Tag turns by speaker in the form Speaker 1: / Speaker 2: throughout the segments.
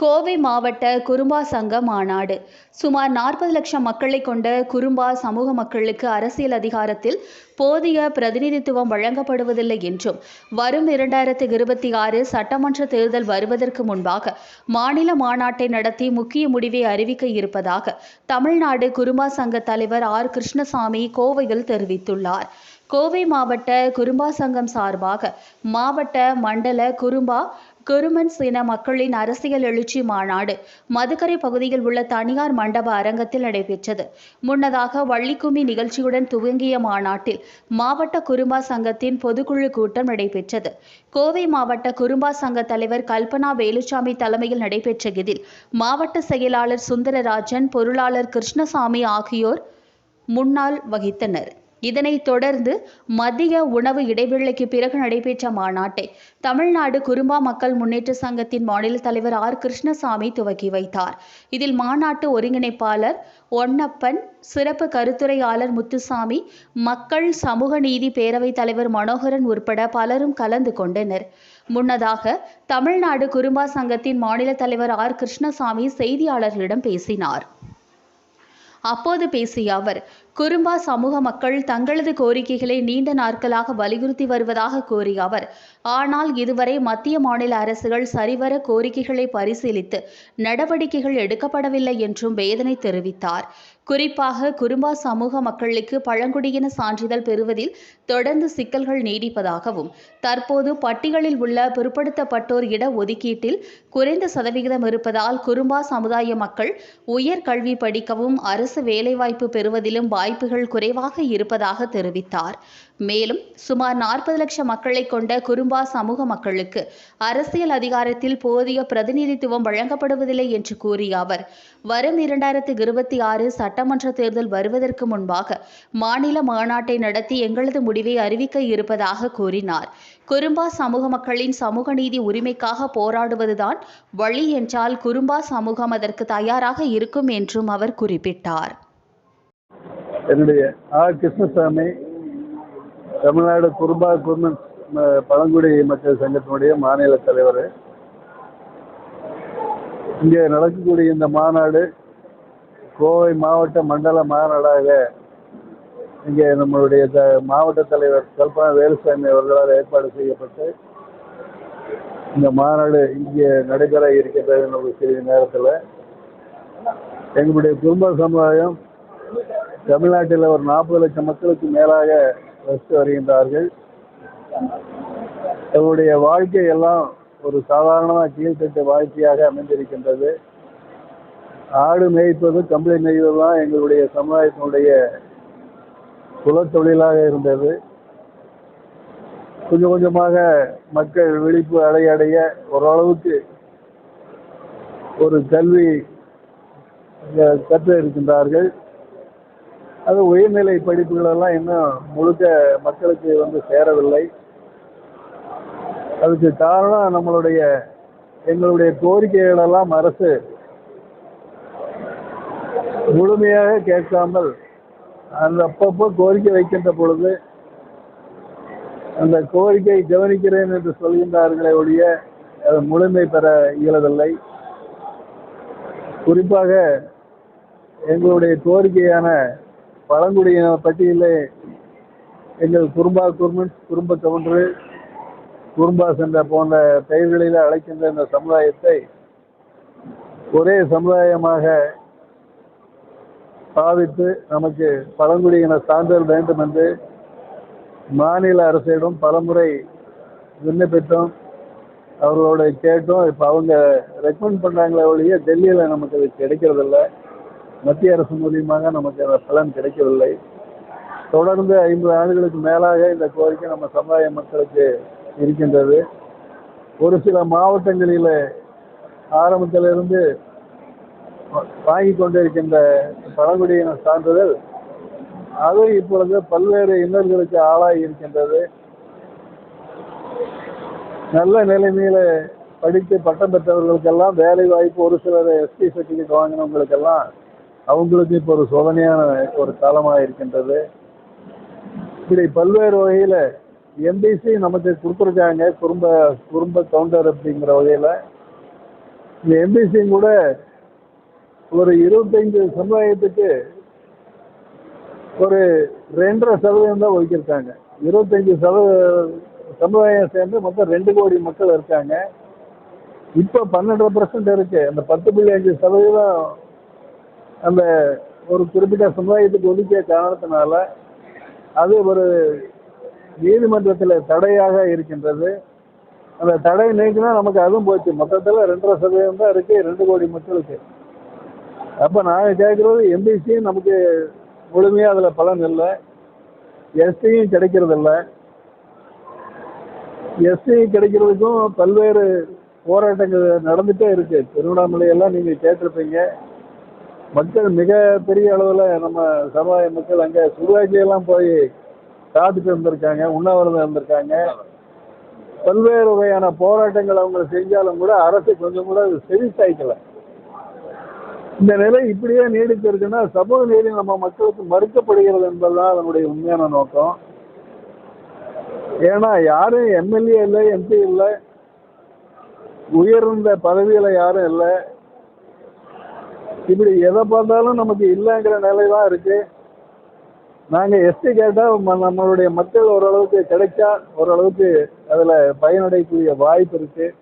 Speaker 1: கோவை மாவட்ட குறும்பா சங்க மாநாடு. சுமார் நாற்பது லட்சம் மக்களை கொண்ட குறும்பா சமூக மக்களுக்கு அரசியல் அதிகாரத்தில் போதிய பிரதிநிதித்துவம் வழங்கப்படுவதில்லை என்றும் வரும் இரண்டாயிரத்து இருபத்தி ஆறு சட்டமன்ற தேர்தல் வருவதற்கு முன்பாக மாநில மாநாட்டை நடத்தி முக்கிய முடிவை அறிவிக்க இருப்பதாக தமிழ்நாடு குறும்பா சங்க தலைவர் ஆர். கிருஷ்ணசாமி கோவையில் தெரிவித்துள்ளார். கோவை மாவட்ட குறும்பா சங்கம் சார்பாக மாவட்ட மண்டல குறும்பா குருமன்ஸ் இன மக்களின் அரசியல் எழுச்சி மாநாடு மதுக்கரை பகுதியில் உள்ள தனியார் மண்டப அரங்கத்தில் நடைபெற்றது. முன்னதாக வள்ளிக்கும்மி நிகழ்ச்சியுடன் துவங்கிய மாநாட்டில் மாவட்ட குறும்பா சங்கத்தின் பொதுக்குழு கூட்டம் நடைபெற்றது. கோவை மாவட்ட குறும்பா சங்க தலைவர் கல்பனா வேலுச்சாமி தலைமையில் நடைபெற்ற இதில் மாவட்ட செயலாளர் சுந்தரராஜன் பொருளாளர் கிருஷ்ணசாமி ஆகியோர் முன்னாள் வகித்தனர். இதனைத் தொடர்ந்து மதிய உணவு இடைவேளைக்கு பிறகு நடைபெற்ற மாநாட்டை தமிழ்நாடு குறும்பா மக்கள் முன்னேற்ற சங்கத்தின் மாநில தலைவர் ஆர். கிருஷ்ணசாமி துவக்கி வைத்தார். இதில் மாநாட்டு ஒருங்கிணைப்பாளர் ஒன்னப்பன் சிறப்பு கருத்துரையாளர் முத்துசாமி மக்கள் சமூக நீதி பேரவைத் தலைவர் மனோகரன் உட்பட பலரும் கலந்து கொண்டனர். முன்னதாக தமிழ்நாடு குறும்பா சங்கத்தின் மாநில தலைவர் ஆர். கிருஷ்ணசாமி செய்தியாளர்களிடம் பேசினார். அப்போது பேசிய அவர் குறும்பா சமூக மக்கள் தங்களது கோரிக்கைகளை நீண்ட நாட்களாக வலியுறுத்தி வருவதாக கூறிய அவர் ஆனால் இதுவரை மத்திய மாநில அரசுகள் சரிவர கோரிக்கைகளை பரிசீலித்து நடவடிக்கைகள் எடுக்கப்படவில்லை என்றும் வேதனை தெரிவித்தார். குறிப்பாக குறும்பா சமூக மக்களுக்கு பழங்குடியின சான்றிதழ் பெறுவதில் தொடர்ந்து சிக்கல்கள் நீடிப்பதாகவும் தற்போது பட்டியலில் உள்ள பிற்படுத்தப்பட்டோர் இட ஒதுக்கீட்டில் குறைந்த சதவிகிதம் இருப்பதால் குறும்பா சமுதாய மக்கள் உயர் கல்வி படிக்கவும் அரசு வேலைவாய்ப்பு பெறுவதிலும் வாய்ப்புகள் குறைவாக இருப்பதாக தெரிவித்தார். மேலும் சுமார் நாற்பது லட்சம் மக்களை கொண்ட குறும்பா சமூக மக்களுக்கு அரசியல் அதிகாரத்தில் போதிய பிரதிநிதித்துவம் வழங்கப்படுவதில்லை என்று கூறிய அவர் வரும் இரண்டாயிரத்து இருபத்தி ஆறு சட்டமன்ற தேர்தல் வருவதற்கு முன்பாக மாநில மாநாட்டை நடத்தி எங்களது முடிவை அறிவிக்க இருப்பதாக கூறினார். குறும்பா சமூக மக்களின் சமூக நீதி உரிமைக்காக போராடுவதுதான் வழி என்றால் குறும்பா சமூகம் அதற்கு தயாராக இருக்கும் என்றும் அவர் குறிப்பிட்டார்.
Speaker 2: என்னுடைய ஆர் கிருஷ்ணசாமி தமிழ்நாடு குறும்பா குர்மன் பழங்குடி மக்கள் சங்கத்தினுடைய மாநில தலைவர். இங்கே நடக்கக்கூடிய இந்த மாநாடு கோவை மாவட்ட மண்டல மாநாடாக இங்கே நம்மளுடைய த மாவட்ட தலைவர் கல்பனா வேலுசாமி அவர்களால் ஏற்பாடு செய்யப்பட்டு இந்த மாநாடு இங்கே நடைபெற இருக்கின்றது ஒரு சிறிது நேரத்தில். எங்களுடைய குடும்ப சமுதாயம் தமிழ்நாட்டில் ஒரு நாற்பது லட்சம் மக்களுக்கு மேலாக வசித்து வருகின்றார்கள். தங்களுடைய வாழ்க்கை எல்லாம் ஒரு சாதாரணமாக கீழ்த்தட்டு வாழ்க்கையாக அமைந்திருக்கின்றது. ஆடு மேய்ப்பது கம்பளி நெய்வதுதான் எங்களுடைய சமுதாயத்தினுடைய குலத்தொழிலாக இருந்தது. கொஞ்சம் கொஞ்சமாக மக்கள் விழிப்பு அடைய அடைய ஓரளவுக்கு ஒரு கல்வி கற்று இருக்கின்றார்கள். அது உயர்நிலை படிப்புகளெல்லாம் இன்னும் முழுக்க மக்களுக்கு வந்து சேரவில்லை. அதுக்கு காரணம் நம்மளுடைய எங்களுடைய கோரிக்கைகளெல்லாம் அரசு முழுமையாக கேட்காமல் அந்த அப்பப்போ கோரிக்கை வைக்கின்ற பொழுது அந்த கோரிக்கை கவனிக்கிறேன் என்று சொல்கின்றார்களே ஒழிய அது முழுமை பெற இயலவில்லை. குறிப்பாக எங்களுடைய கோரிக்கையான பழங்குடியின பட்டியலில் எங்கள் குறும்பா குர்மன் குறும்ப கவுண்டரு குறும்பா சென்ற போன்ற பெயர்களில் அழைக்கின்ற இந்த சமுதாயத்தை ஒரே சமுதாயமாக பாவித்து நமக்கு பழங்குடியின சான்றிதழ் வேண்டும் என்று மாநில அரசிடம் பலமுறை விண்ணப்பித்தோம். அவர்களோட கேட்டோம். இப்போ அவங்க ரெக்கமெண்ட் பண்ணுறாங்களே ஒழிய டெல்லியில் நமக்கு அது கிடைக்கிறதில்ல. மத்திய அரசு மூலியமாக நமக்கு அந்த பலன் கிடைக்கவில்லை. தொடர்ந்து ஐம்பது ஆண்டுகளுக்கு மேலாக இந்த கோரிக்கை நம்ம சமுதாய மக்களுக்கு இருக்கின்றது. ஒரு சில மாவட்டங்களில் ஆரம்பத்திலிருந்து வாங்கி கொண்டிருக்கின்ற பழங்குடியின சான்றிதழ் அது இப்பொழுது பல்வேறு இன்னல்களுக்கு ஆளாகி இருக்கின்றது. நல்ல நிலைமையில படித்து பட்டம் பெற்றவர்களுக்கெல்லாம் வேலை வாய்ப்பு ஒரு சிலர் எஸ்டி சர்டிஃபிகேட் வாங்கினவங்களுக்கெல்லாம் அவங்களுக்கு இப்போ ஒரு சோதனையான ஒரு காலமாக இருக்கின்றது. இப்படி பல்வேறு வகையில் எம்பிசி நமக்கு கொடுத்துருக்காங்க. குடும்ப குடும்ப கவுண்டர் அப்படிங்கிற வகையில். இந்த எம்பிசியும் கூட ஒரு இருபத்தைந்து சமுதாயத்துக்கு ஒரு ரெண்டரை சதவீதம் தான் ஒதுக்கியிருக்காங்க. இருபத்தஞ்சு சதவீத சமுதாயம் சேர்ந்து மொத்தம் ரெண்டு கோடி மக்கள் இருக்காங்க. இப்போ பன்னெண்டரை பர்சன்ட் இருக்குது அந்த பத்து புள்ளி அஞ்சு சதவீதம் அந்த ஒரு குறிப்பிட்ட சமுதாயத்துக்கு ஒதுக்கிய காரணத்தினால அது ஒரு நீதிமன்றத்தில் தடையாக இருக்கின்றது. அந்த தடை நீக்கினா நமக்கு அதுவும் போச்சு. மொத்தத்தில் ரெண்டரை சதவீதம் தான் இருக்கு ரெண்டு கோடி மக்களுக்கு அப்போ நாங்கள் கேட்குறது எம்பிசியும் நமக்கு முழுமையாக அதில் பலன் இல்லை. எஸ்டியும் கிடைக்கிறது இல்லை. எஸ்டி கிடைக்கிறதுக்கும் பல்வேறு போராட்டங்கள் நடந்துகிட்டே இருக்குது திருவண்ணாமலையெல்லாம் நீங்கள் கேட்டிருப்பீங்க. மக்கள் மிக பெரிய அளவில் நம்ம சமுதாய மக்கள் அங்கே சுடுகாட்சியெல்லாம் போய் காத்துட்டு இருந்திருக்காங்க உண்ணாவிரதம் இருந்திருக்காங்க. பல்வேறு வகையான போராட்டங்கள் அவங்க செஞ்சாலும் கூட அரசு கொஞ்சம் கூட அது செவிசாய்க்கல. இந்த நிலை இப்படியே நீடித்திருக்குன்னா சமூக நீதி நம்ம மக்களுக்கு மறுக்கப்படுகிறது என்பதுதான் அதனுடைய உண்மையான நோக்கம். ஏன்னா யாரும் எம்எல்ஏ இல்லை எம்பி இல்லை உயர்ந்த பதவியில் யாரும் இல்லை. இப்படி எதை பார்த்தாலும் நமக்கு இல்லைங்கிற நிலை தான் இருக்கு நாங்கள் எஸ்டி கேட்டால் ம- நம்மளுடைய மக்கள் ஓரளவுக்கு கிடைச்சா ஓரளவுக்கு அதில் பயனடையக்கூடிய வாய்ப்பு இருக்கு.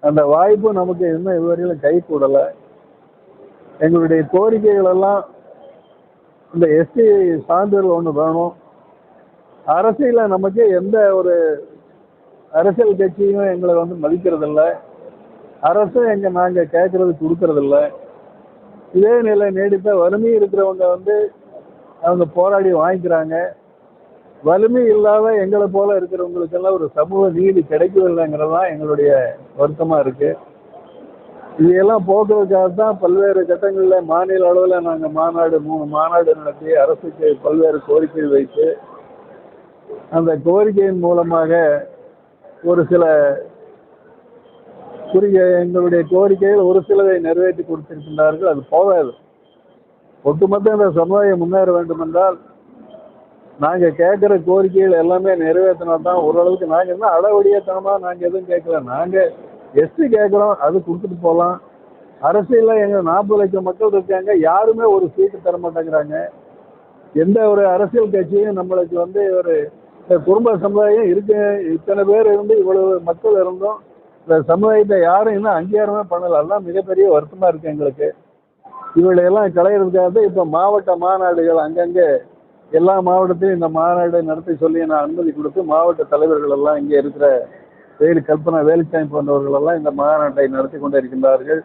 Speaker 2: அந்த வாய்ப்பு நமக்கு இன்னும் இதுவரையிலும் கை கூடலை. எங்களுடைய கோரிக்கைகள் எல்லாம் இந்த எஸ்டி சான்றிதழ் ஒன்று வேணும். அரசியல நமக்கு எந்த ஒரு அரசியல் கட்சியும் எங்களை வந்து மதிக்கிறதில்ல. அரசும் எங்கள் நாங்கள் கேட்கறது கொடுக்கறதில்ல. இதே நிலை நீடித்த வறுமை இருக்கிறவங்க வந்து அவங்க போராடி வாங்கிக்கிறாங்க. வலிமை இல்லாத எங்களை போல இருக்கிறவங்களுக்கெல்லாம் ஒரு சமூக நீதி கிடைக்கவில்லைங்கிறது தான் எங்களுடைய வருத்தமா இருக்கு. இதையெல்லாம் போக்குறதுக்காக தான் பல்வேறு கட்டங்களில் மாநில அளவில் நாங்கள் மாநாடு மூணு மாநாடு நடத்தி அரசுக்கு பல்வேறு கோரிக்கை வைத்து அந்த கோரிக்கையின் மூலமாக ஒரு சில குறிய எங்களுடைய கோரிக்கைகள் ஒரு சிலதை நிறைவேற்றி கொடுத்திருக்கின்றார்கள். அது போதாது. ஒட்டுமொத்த இந்த சமுதாயம் முன்னேற வேண்டும் என்றால் நாங்கள் கேட்குற கோரிக்கைகள் எல்லாமே நிறைவேற்றினா தான் ஓரளவுக்கு நாங்கள் என்ன அளவடியத்தனமாக நாங்கள் எதுவும் கேட்கல. நாங்கள் எஸ்டி கேட்குறோம் அது கொடுத்துட்டு போகலாம். அரசியலில் எங்கள் நாற்பது லட்சம் மக்கள் இருக்காங்க. யாருமே ஒரு சீட்டு தர மாட்டேங்கிறாங்க. எந்த ஒரு அரசியல் கட்சியும் நம்மளுக்கு வந்து ஒரு குடும்ப சமுதாயம் இருக்கு. இத்தனை பேர் இருந்து இவ்வளவு மக்கள் இருந்தும். இந்த சமுதாயத்தை யாரும் இன்னும் அங்கீகாரமே பண்ணல. அதெல்லாம் மிகப்பெரிய வருத்தமாக இருக்கு எங்களுக்கு. இவளையெல்லாம் களையிறதுக்காக தான் இப்போ மாவட்ட மாநாடுகள் அங்கங்கே எல்லா மாவட்டத்திலும் இந்த மாநாடு நடத்தி சொல்லி நான் அனுமதி கொடுத்து மாவட்ட தலைவர்கள் எல்லாம் இங்கே இருக்கிற வேலு கல்பனா வேலுச்சாமி போன்றவர்கள் எல்லாம் இந்த மாநாட்டை நடத்தி கொண்டு இருக்கின்றார்கள்.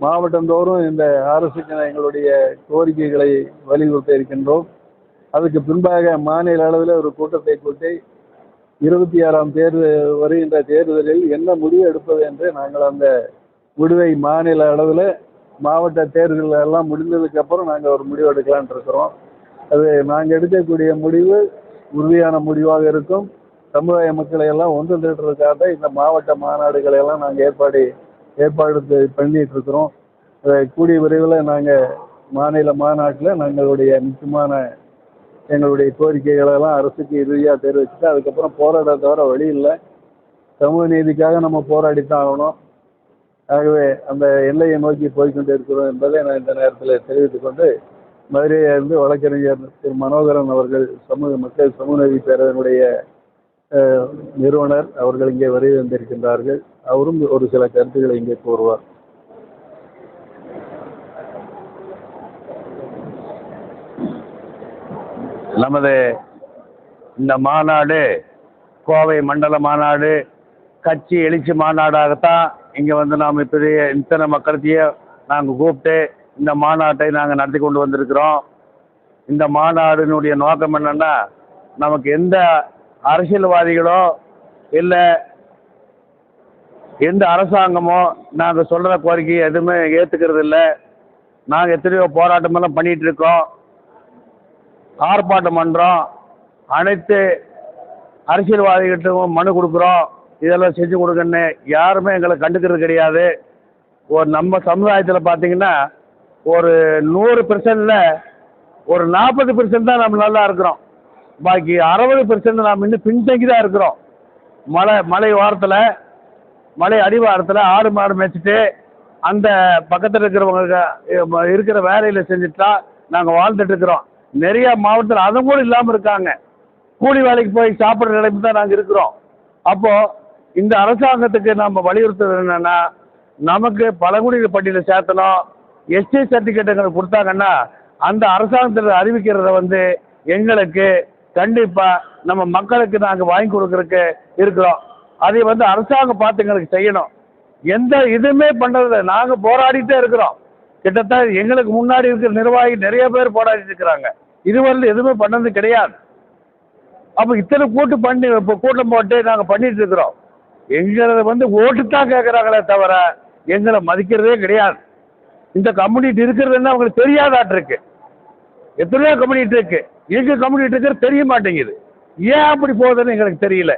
Speaker 2: மாவட்டந்தோறும் இந்த அரசுக்கு எங்களுடைய கோரிக்கைகளை வலியுறுத்த இருக்கின்றோம். அதுக்கு பின்பாக மாநில அளவில் ஒரு கூட்டத்தை கூட்டி இருபத்தி ஆறாம் தேர்வு வருகின்ற தேர்தலில் என்ன முடிவு எடுப்பது என்று நாங்கள் அந்த முடிவை மாநில அளவில் மாவட்ட தேர்தல் எல்லாம் முடிந்ததுக்கு அப்புறம் நாங்கள் ஒரு முடிவு எடுக்கலான் இருக்கிறோம். அது நாங்கள் எடுக்கக்கூடிய முடிவு உறுதியான முடிவாக இருக்கும். சமுதாய மக்களை எல்லாம் ஒன்று திரட்டுறதுக்காக இந்த மாவட்ட மாநாடுகளை எல்லாம் நாங்கள் ஏற்பாடு ஏற்பாடு பண்ணிட்டு இருக்கிறோம். அதை கூடிய விரைவில் நாங்கள் மாநில மாநாட்டில் நாங்களுடைய முக்கியமான எங்களுடைய கோரிக்கைகளெல்லாம் அரசுக்கு இறுதியாக தெரிவிச்சுட்டு அதுக்கப்புறம் போராட தவிர வழி இல்லை. சமூக நீதிக்காக நம்ம போராடித்தான் ஆகணும். ஆகவே அந்த எல்லையை நோக்கி போய்க்கொண்டு இருக்கிறோம் என்பதை நான் இந்த நேரத்தில் தெரிவித்துக் கொண்டு மதுரையிலிருந்து வழக்கறிஞர் திரு மனோகரன் அவர்கள் சமூக மக்கள் சமூக நீதி பேரவையினுடைய நிறுவனர் அவர்கள் இங்கே வருகை வந்திருக்கின்றார்கள் அவரும் ஒரு சில கருத்துக்களை இங்கே கூறுவார்.
Speaker 3: நமது இந்த மாநாடு கோவை மண்டல மாநாடு கட்சி எழுச்சி மாநாடாகத்தான் இங்கே வந்து நாம் பெரிய இத்தனை மக்களத்தையும் நாங்கள் கூப்பிட்டு இந்த மாநாட்டை நாங்கள் நடத்தி கொண்டு வந்திருக்கிறோம். இந்த மாநாடினுடைய நோக்கம் என்னென்னா நமக்கு எந்த அரசியல்வாதிகளோ இல்லை எந்த அரசாங்கமோ நாங்கள் சொல்கிற கோரிக்கை எதுவுமே ஏற்றுக்கிறது இல்லை நாங்கள் எத்தனையோ போராட்டமெல்லாம் பண்ணிகிட்டு இருக்கோம். ஆர்ப்பாட்டம் பண்ணுறோம் அனைத்து அரசியல்வாதிகிட்டும் மனு கொடுக்குறோம். இதெல்லாம் செஞ்சு கொடுங்கன்னு யாருமே எங்களை கண்டுக்கிறது கிடையாது. ஒரு நம்ம சமுதாயத்தில் பார்த்தீங்கன்னா ஒரு நூறு பெர்சன்டில் ஒரு நாற்பது பெர்சன்ட் தான் நம்ம நல்லா இருக்கிறோம். பாக்கி அறுபது பெர்சன்ட் நாம் இன்னும் பின்தங்கி தான் இருக்கிறோம். மலை மலை வாரத்தில் மலை அடிவாரத்தில் ஆடு மாடு மேய்ச்சிட்டு அந்த பக்கத்தில் இருக்கிறவங்க இருக்கிற வேலையில் செஞ்சுட்டா நாங்கள் வாழ்ந்துட்டு இருக்கிறோம். நிறைய மாவட்டத்தில் அதுவும் கூட இல்லாமல் இருக்காங்க. கூலி வேலைக்கு போய் சாப்பிட்ற நிலைமை தான் நாங்கள் இருக்கிறோம். அப்போது இந்த அரசாங்கத்துக்கு நம்ம வலியுறுத்துறது என்னென்னா நமக்கு பழங்குடி பட்டியலில் சேர்த்தணும். எஸ்டி சர்டிஃபிகேட் எங்களுக்கு கொடுத்தாங்கன்னா அந்த அரசாங்கத்தில் அறிவிக்கிறத வந்து எங்களுக்கு கண்டிப்பாக நம்ம மக்களுக்கு நாங்கள் வாங்கி கொடுக்குறக்கு இருக்கிறோம். அதை வந்து அரசாங்கம் பார்த்து எங்களுக்கு செய்யணும். எந்த இதுவுமே பண்ணுறதில்ல நாங்கள் போராடிட்டே இருக்கிறோம். கிட்டத்தட்ட எங்களுக்கு முன்னாடி இருக்கிற நிர்வாகி நிறைய பேர் போராடிட்டு இருக்கிறாங்க. இதுவரையில் எதுவுமே பண்ணது கிடையாது. அப்போ இத்தனை கூட்டு பண்ணி இப்போ கூட்டம் போட்டு நாங்கள் பண்ணிட்டு இருக்கிறோம். எங்களை வந்து ஓட்டு தான் கேட்குறாங்களே தவிர எங்களை மதிக்கிறதே கிடையாது. இந்த கம்யூனிட்டி இருக்கிறதுன்னு அவங்களுக்கு தெரியாதாட்டிருக்கு எத்தனையோ கம்யூனிட்டி இருக்கு. எங்க கம்யூனிட்டி இருக்கிறது தெரிய மாட்டேங்குது. ஏன் அப்படி போகுதுன்னு எங்களுக்கு தெரியல.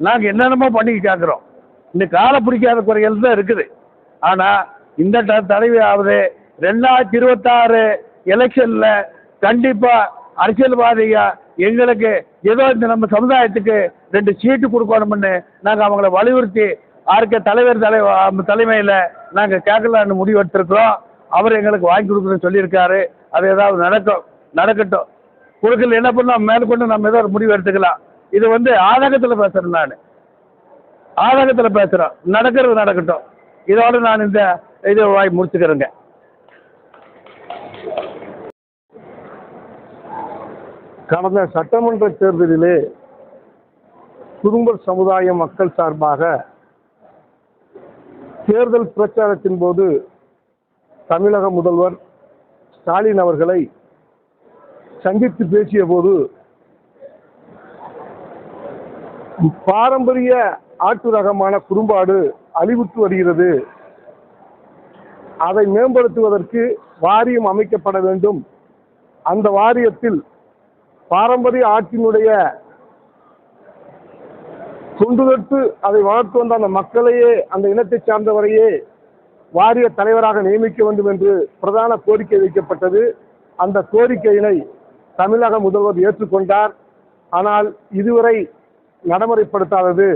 Speaker 3: நாங்கள் என்னென்னமோ பண்ணி கேட்குறோம் இந்த காலை பிடிக்காத குறைகள் தான் இருக்குது. ஆனால் இந்த ட- ஆகுது ரெண்டாயிரத்தி இருபத்தாறு எலெக்ஷனில் கண்டிப்பாக அரசியல்வாதிக எங்களுக்கு ஏதோ இந்த நம்ம சமுதாயத்துக்கு ரெண்டு சீட்டு கொடுக்கணும்னு நாங்கள் அவங்கள வலியுறுத்தி ஆர்கே தலைவர் தலை தலைமையில் நாங்கள் கேட்கலான்னு முடிவு எடுத்திருக்கிறோம் அவர் எங்களுக்கு வாங்கி கொடுக்குறேன்னு சொல்லியிருக்காரு. அது ஏதாவது நடக்கும் நடக்கட்டும். கொடுக்கல என்ன பண்ணோம்? மேற்கொண்டு நம்ம ஏதோ ஒரு முடிவு எடுத்துக்கலாம். இது வந்து ஆதகத்தில் பேசுகிறேன் நான். ஆதகத்தில் பேசுகிறோம் நடக்கிறது நடக்கட்டும். இதோட நான் இந்த இது வாய் முடிச்சுக்கிறேங்க.
Speaker 4: கடந்த சட்டமன்ற தேர்தலிலே குடும்ப சமுதாய மக்கள் சார்பாக தேர்தல் பிரச்சாரத்தின் போது தமிழக முதல்வர் ஸ்டாலின் அவர்களை சந்தித்து பேசிய போது பாரம்பரிய ஆட்டு ரகமான குறும்பாடு அழிவுற்று வருகிறது. அதை மேம்படுத்துவதற்கு வாரியம் அமைக்கப்பட வேண்டும். அந்த வாரியத்தில் பாரம்பரிய ஆட்சியினுடைய துண்டுதட்டு அதை வளர்த்து வந்த அந்த மக்களையே அந்த இனத்தை சார்ந்தவரையே வாரிய தலைவராக நியமிக்க வேண்டும் என்று பிரதான கோரிக்கை வைக்கப்பட்டது. அந்த கோரிக்கையினை தமிழக முதல்வர் ஏற்றுக்கொண்டார். ஆனால் இதுவரை நடைமுறைப்படுத்தாதது.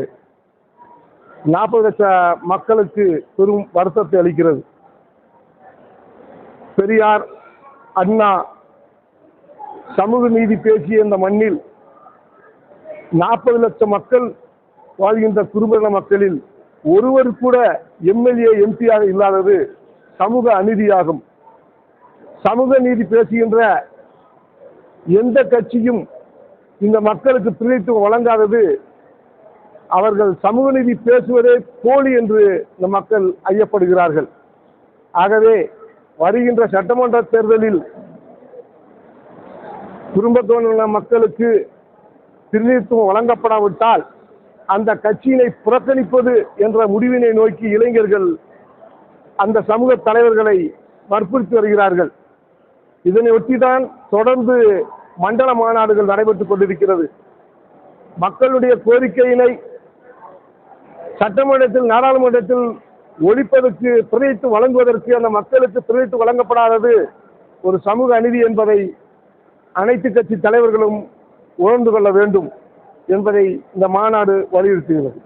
Speaker 4: நாற்பது லட்ச மக்களுக்கு பெரும் வருத்தத்தை அளிக்கிறது. பெரியார் அண்ணா சமூக நீதி பேசிய இந்த மண்ணில் நாற்பது லட்சம் மக்கள் வாழ்கின்ற குறும்பின மக்களில் ஒருவர் கூட எம்எல்ஏ எம்பியாக இல்லாதது சமூக அநீதியாகும். சமூக நீதி பேசுகின்ற எந்த கட்சியும் இந்த மக்களுக்கு பிரதித்துவம் வழங்காதது அவர்கள் சமூக நீதி பேசுவதே போலி என்று இந்த மக்கள் ஐயப்படுகிறார்கள். ஆகவே வருகின்ற சட்டமன்ற தேர்தலில் குடும்பத்தோட மக்களுக்கு பிரதிநிதித்துவம் வழங்கப்படாவிட்டால் அந்த கட்சியினை புறக்கணிப்பது என்ற முடிவினை நோக்கி இளைஞர்கள் அந்த சமூக தலைவர்களை வற்புறுத்தி வருகிறார்கள். இதனை ஒட்டிதான் தொடர்ந்து மண்டல மாநாடுகள் நடைபெற்றுக் கொண்டிருக்கிறது. மக்களுடைய கோரிக்கையினை சட்டமன்றத்தில் நாடாளுமன்றத்தில் ஒழிப்பதற்கு பிரதித்து வழங்குவதற்கு அந்த மக்களுக்கு பிரதித்து வழங்கப்படாதது ஒரு சமூக அநீதி என்பதை அனைத்து கட்சி தலைவர்களும் உணர்ந்து கொள்ள வேண்டும் என்பதை இந்த மாநாடு வலியுறுத்துகிறது